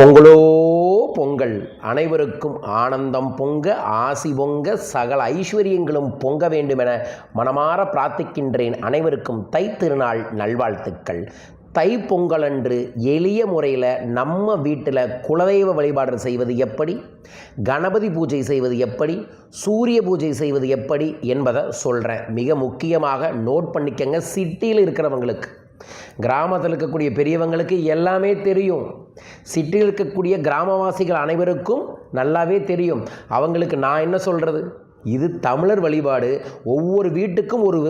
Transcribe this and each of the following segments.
பொங்கலோ பொங்கல். அனைவருக்கும் ஆனந்தம் பொங்க ஆசி பொங்க சகல ஐஸ்வர்யங்களும் பொங்க வேண்டுமென மனமாற பிரார்த்திக்கின்றேன் அனைவருக்கும் தை திருநாள் நல்வாழ்த்துக்கள். தை பொங்கலன்று எளிய முறையில் நம்ம வீட்டில் குலதெய்வ வழிபாடு செய்வது எப்படி? கணபதி பூஜை செய்வது எப்படி? சூரிய பூஜை செய்வது எப்படி என்பதை சொல்கிறேன் மிக முக்கியமாக நோட் பண்ணிக்கங்க. சிட்டியில் இருக்கிறவங்களுக்கு. கிராமத்தில் இருக்கக்கூடிய பெரியவங்களுக்கு எல்லாமே தெரியும். சிட்டியில் இருக்கக்கூடிய கிராமவாசிகள் அனைவருக்கும் நல்லாவே தெரியும். அவங்களுக்கு நான் என்ன சொல்கிறது இது தமிழர் வழிபாடு. ஒவ்வொரு வீட்டுக்கும் ஒரு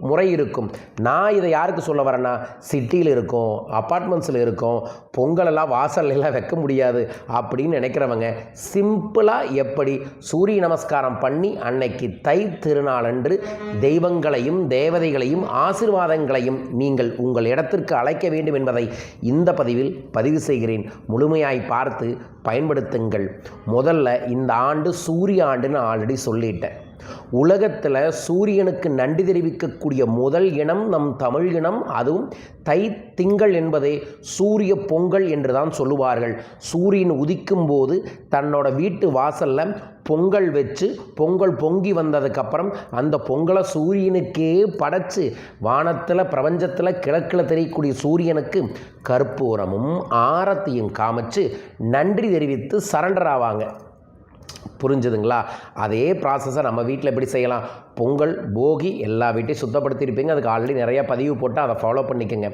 முறை இருக்கும். நான் இதை யாருக்கு சொல்ல வரேன்னா சிட்டியில் இருக்கும் அப்பார்ட்மெண்ட்ஸில் இருக்கும் பொங்கலெல்லாம் வாசல்ல வைக்க முடியாது அப்படின்னு நினைக்கிறவங்க சிம்பிளாக எப்படி சூரிய நமஸ்காரம் பண்ணி அன்னைக்கு தை திருநாளன்று தெய்வங்களையும் தேவதைகளையும் ஆசிர்வாதங்களையும் நீங்கள் உங்கள் இடத்திற்கு அழைக்க வேண்டும் என்பதை இந்த பதிவில் பதிவு செய்கிறேன். முழுமையாய் பார்த்து பயன்படுத்துங்கள். முதல்ல இந்த ஆண்டு சூரிய ஆண்டுன்னு ஆல்ரெடி சொல்லிட்டேன். உலகத்தில் சூரியனுக்கு நன்றி தெரிவிக்கக்கூடிய முதல் இனம் நம் தமிழ் இனம் அதுவும் தை திங்கள் என்பதை சூரிய பொங்கல் என்று தான் சொல்லுவார்கள். சூரியன் உதிக்கும் போது தன்னோட வீட்டு வாசலில் பொங்கல் வச்சு பொங்கல் பொங்கி வந்ததுக்கப்புறம் அந்த பொங்கலை சூரியனுக்கே படைச்சு வானத்தில் பிரபஞ்சத்தில் கிழக்கில் தெரியக்கூடிய சூரியனுக்கு கற்பூரமும் ஆரத்தியும் காமிச்சு நன்றி தெரிவித்து சரண்டர் ஆவாங்க. புரிஞ்சுதுங்களா? அதே ப்ராசஸை நம்ம வீட்டில் எப்படி செய்யலாம்? பொங்கல் போகி எல்லா வீட்டையும் சுத்தப்படுத்தியிருப்பீங்க. அதுக்கு ஆல்ரெடி நிறையா பதிவு போட்டு அதை ஃபாலோ பண்ணிக்கோங்க.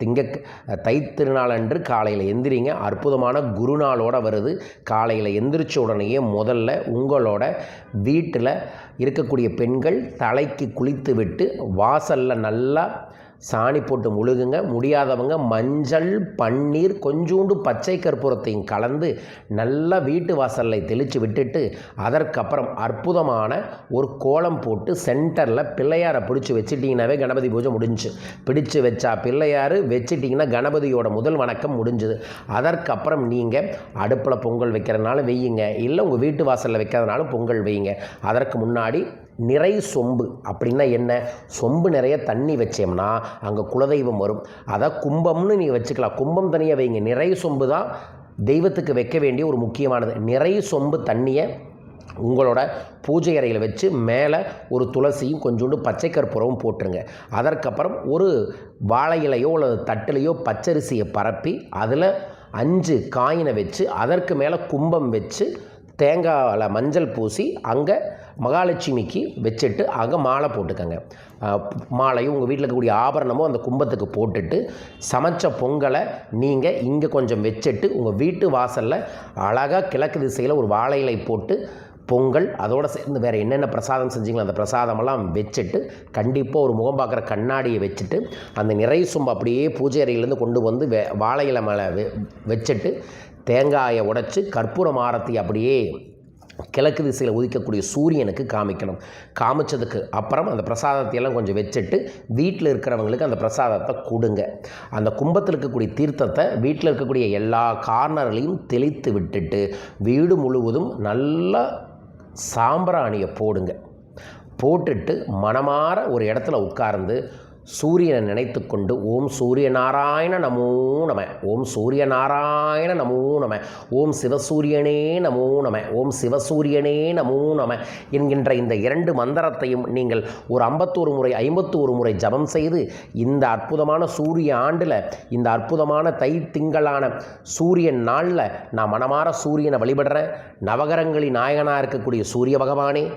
திங்க தை திருநாள் அன்று காலையில் எந்திரிங்க. அற்புதமான குருநாளோட வருது. காலையில் எந்திரிச்ச உடனேயே முதல்ல உங்களோட வீட்டில் இருக்கக்கூடிய பெண்கள் தலைக்கு குளித்து விட்டு வாசலில் நல்லா சாணி போட்டு முழுகுங்க. முடியாதவங்க மஞ்சள் பன்னீர் கொஞ்சோண்டு பச்சை கற்பூரத்தையும் கலந்து நல்லா வீட்டு வாசலில் தெளித்து விட்டுட்டு அதற்கப்புறம் அற்புதமான ஒரு கோலம் போட்டு சென்டரில் பிள்ளையாரை பிடிச்சி வச்சுட்டிங்கனாவே கணபதி பூஜை முடிஞ்சு. பிடிச்சு வச்சா பிள்ளையார் வச்சுட்டிங்கன்னா கணபதியோட முதல் வணக்கம் முடிஞ்சுது. அதற்கப்புறம் நீங்கள் அடுப்பில் பொங்கல் வைக்கிறதுனால வையுங்க. இல்லை உங்கள் வீட்டு வாசலில் வைக்கிறதுனாலும் பொங்கல் வையுங்க. அதற்கு முன்னாடி நிறை சொம்பு அப்படின்னா என்ன? சொம்பு நிறைய தண்ணி வச்சோம்னா அங்கே குலதெய்வம் வரும். அதை கும்பம்னு நீங்கள் வச்சுக்கலாம். கும்பம் தனியாக வைங்க. நிறை சொம்பு தான் தெய்வத்துக்கு வைக்க வேண்டிய ஒரு முக்கியமானது. நிறை சொம்பு தண்ணியை உங்களோட பூஜை அறையில் வச்சு மேலே ஒரு துளசியும் கொஞ்சோண்டு பச்சை கற்பூரமும் போட்டுருங்க. அதற்கப்புறம் ஒரு வாழை இலையோ அல்லது தட்டிலையோ பச்சரிசியை பரப்பி அதில் அஞ்சு காயினை வச்சு அதற்கு மேலே கும்பம் வச்சு தேங்காயில் மஞ்சள் பூசி அங்கே மகாலட்சுமிக்கு வச்சுட்டு அங்கே மாலை போட்டுக்கோங்க. மாலையும் உங்கள் வீட்டில் இருக்கக்கூடிய ஆபரணமும் அந்த கும்பத்துக்கு போட்டுட்டு சமைச்ச பொங்கலை நீங்கள் இங்கே கொஞ்சம் வச்சுட்டு உங்கள் வீட்டு வாசலில் அழகாக கிழக்கு திசையில் ஒரு வாழை இலை போட்டு பொங்கல் அதோடு சேர்ந்து வேறு என்னென்ன பிரசாதம் செஞ்சீங்களோ அந்த பிரசாதமெல்லாம் வச்சுட்டு கண்டிப்பாக ஒரு முகம் பார்க்குற கண்ணாடியை வச்சுட்டு அந்த நிறை சொம்பு அப்படியே பூஜை அறையிலேருந்து கொண்டு வந்து வெ வாழை இலை மேலே வச்சுட்டு தேங்காயை உடைச்சி கற்பூரம் ஆரத்தி அப்படியே கிழக்கு திசையில் உதிக்கக்கூடிய சூரியனுக்கு காமிக்கணும். காமிச்சதுக்கு அப்புறம் அந்த பிரசாதத்தை எல்லாம் கொஞ்சம் வச்சுட்டு வீட்டில் இருக்கிறவங்களுக்கு அந்த பிரசாதத்தை கொடுங்க. அந்த கும்பத்தில் இருக்கக்கூடிய தீர்த்தத்தை வீட்டில் இருக்கக்கூடிய எல்லா கார்னர்லையும் தெளித்து விட்டுட்டு வீடு முழுவதும் நல்லா சாம்பிராணியை போடுங்க. போட்டுட்டு மனமாற ஒரு இடத்துல உட்கார்ந்து சூரியனை நினைத்து கொண்டு ஓம் சூரிய நாராயண நமோ நம ஓம் சூரிய நாராயண நமோ நம ஓம் சிவசூரியனே நமோ நம ஓம் சிவசூரியனே நமோ நம என்கின்ற இந்த இரண்டு மந்திரத்தையும் நீங்கள் ஒரு ஐம்பத்தோரு முறை ஐம்பத்தோரு முறை ஜபம் செய்து இந்த அற்புதமான சூரிய ஆண்டில் இந்த அற்புதமான தை திங்களான சூரியன் நாளில் நான் மனமாற சூரியனை வழிபடுறேன். நவகரங்களின் நாயகனாக இருக்கக்கூடிய சூரிய பகவானே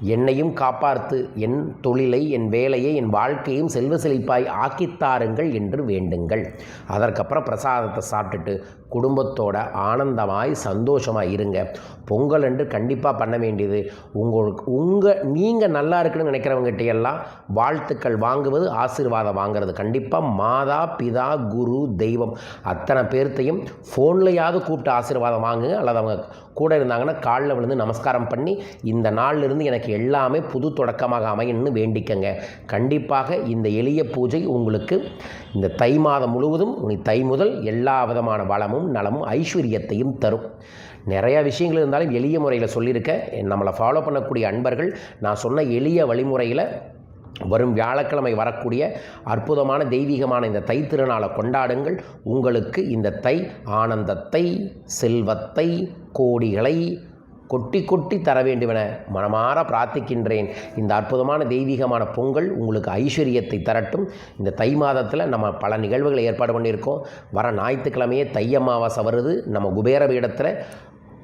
என்னையும் காப்பார்த்து என் தொழிலை என் வேலையை என் வாழ்க்கையும் செல்வ செழிப்பாய் ஆக்கித்தாருங்கள் என்று வேண்டுங்கள். அதற்கப்புறம் பிரசாதத்தை சாப்பிட்டுட்டு குடும்பத்தோட ஆனந்தமாய் சந்தோஷமாக இருங்க. பொங்கல் என்று கண்டிப்பாக பண்ண வேண்டியது. உங்களுக்கு உங்கள் நீங்கள் நல்லா இருக்குன்னு நினைக்கிறவங்ககிட்டையெல்லாம் வாழ்த்துக்கள் வாங்குவது ஆசீர்வாதம் வாங்குறது. கண்டிப்பாக மாதா பிதா குரு தெய்வம் அத்தனை பேர்த்தையும் ஃபோன்லையாவது கூப்பிட்டு ஆசீர்வாதம் வாங்குங்க. அல்லது அவங்க கூட இருந்தாங்கன்னா காலில் விழுந்து நமஸ்காரம் பண்ணி இந்த நாள்ல இருந்து எல்லாமே புது தொடக்கமாக அமையணும்னு வேண்டிக்கங்க. கண்டிப்பாக இந்த எளிய பூஜை உங்களுக்கு இந்த தை மாதம் முழுவதும் உனி தை முதல் எல்லா விதமான வளமும் நலமும் ஐஸ்வர்யத்தையும் தரும். நிறையா விஷயங்கள் இருந்தாலும் எளிய முறையில் சொல்லியிருக்கேன் நம்மளை ஃபாலோ பண்ணக்கூடிய அன்பர்கள் நான் சொன்ன எளிய வழிமுறையில் வரும் வியாழக்கிழமை வரக்கூடிய அற்புதமான தெய்வீகமான இந்த தை திருநாளை கொண்டாடுங்கள். உங்களுக்கு இந்த தை ஆனந்தத்தை செல்வத்தை கோடிகளை கொட்டி கொட்டி தர வேண்டுமென மனமாற பிரார்த்திக்கின்றேன். இந்த அற்புதமான தெய்வீகமான பொங்கல் உங்களுக்கு ஐஸ்வர்யத்தை தரட்டும். இந்த தை மாதத்தில் நம்ம பல நிகழ்வுகளை ஏற்பாடு பண்ணியிருக்கோம். வர ஞாயிற்றுக்கிழமையே தை அமாவாசை வருது. நம்ம குபேர பீடத்தில்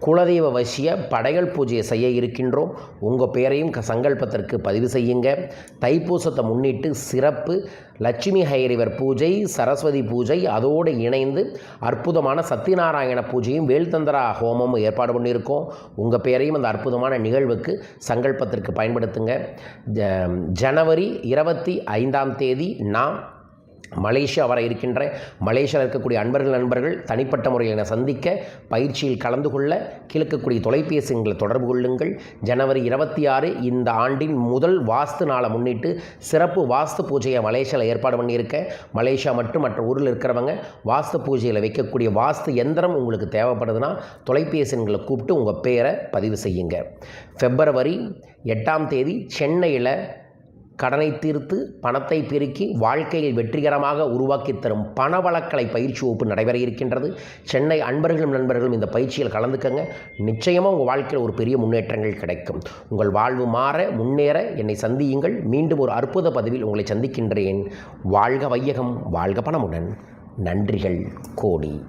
குலதெய்வ வசிய படையல் பூஜையை செய்ய இருக்கின்றோம். உங்கள் பெயரையும் க- சங்கல்பத்திற்கு பதிவு செய்யுங்க. தைப்பூசத்தை முன்னிட்டு சிறப்பு லட்சுமி ஹைரிவர் பூஜை சரஸ்வதி பூஜை அதோடு இணைந்து அற்புதமான சத்தியநாராயண பூஜையும் வேல்தந்திரா ஹோமமும் ஏற்பாடு பண்ணியிருக்கோம். உங்கள் பெயரையும் அந்த அற்புதமான நிகழ்வுக்கு சங்கல்பத்திற்கு பயன்படுத்துங்க. ஜனவரி இருபத்தி ஐந்தாம் தேதி நான் மலேசியா வர இருக்கின்ற மலேசியாவில் இருக்கக்கூடிய அன்பர்கள் நண்பர்கள் தனிப்பட்ட முறையில் என்னை சந்திக்க பயிற்சியில் கலந்து கொள்ள கிழக்கக்கூடிய தொலைபேசி எங்களை தொடர்பு கொள்ளுங்கள். ஜனவரி இருபத்தி ஆறு இந்த ஆண்டின் முதல் வாஸ்து நாளை முன்னிட்டு சிறப்பு வாஸ்து பூஜையை மலேசியாவில் ஏற்பாடு பண்ணியிருக்கேன் மலேசியா மற்றும் மற்ற ஊரில் இருக்கிறவங்க வாஸ்து பூஜையில் வைக்கக்கூடிய வாஸ்து எந்திரம் உங்களுக்கு தேவைப்படுதுன்னா தொலைபேசி எண்களை கூப்பிட்டு உங்கள் பேரை பதிவு செய்யுங்க. பிப்ரவரி எட்டாம் தேதி சென்னையில் கடனை தீர்த்து பணத்தை பெருக்கி வாழ்க்கையில் வெற்றிகரமாக உருவாக்கி தரும் பணவளக்கலை பயிற்சி வகுப்பு நடைபெற இருக்கின்றது. சென்னை அன்பர்களும் நண்பர்களும் இந்த பயிற்சியில் கலந்துக்கங்க. நிச்சயமாக உங்கள் வாழ்க்கையில் ஒரு பெரிய முன்னேற்றங்கள் கிடைக்கும். உங்கள் வாழ்வு மாற முன்னேற என்னை சந்தியுங்கள். மீண்டும் ஒரு அற்புத பதிவில் உங்களை சந்திக்கின்றேன். வாழ்க வையகம் வாழ்க பணமுடன். நன்றிகள் கோடி.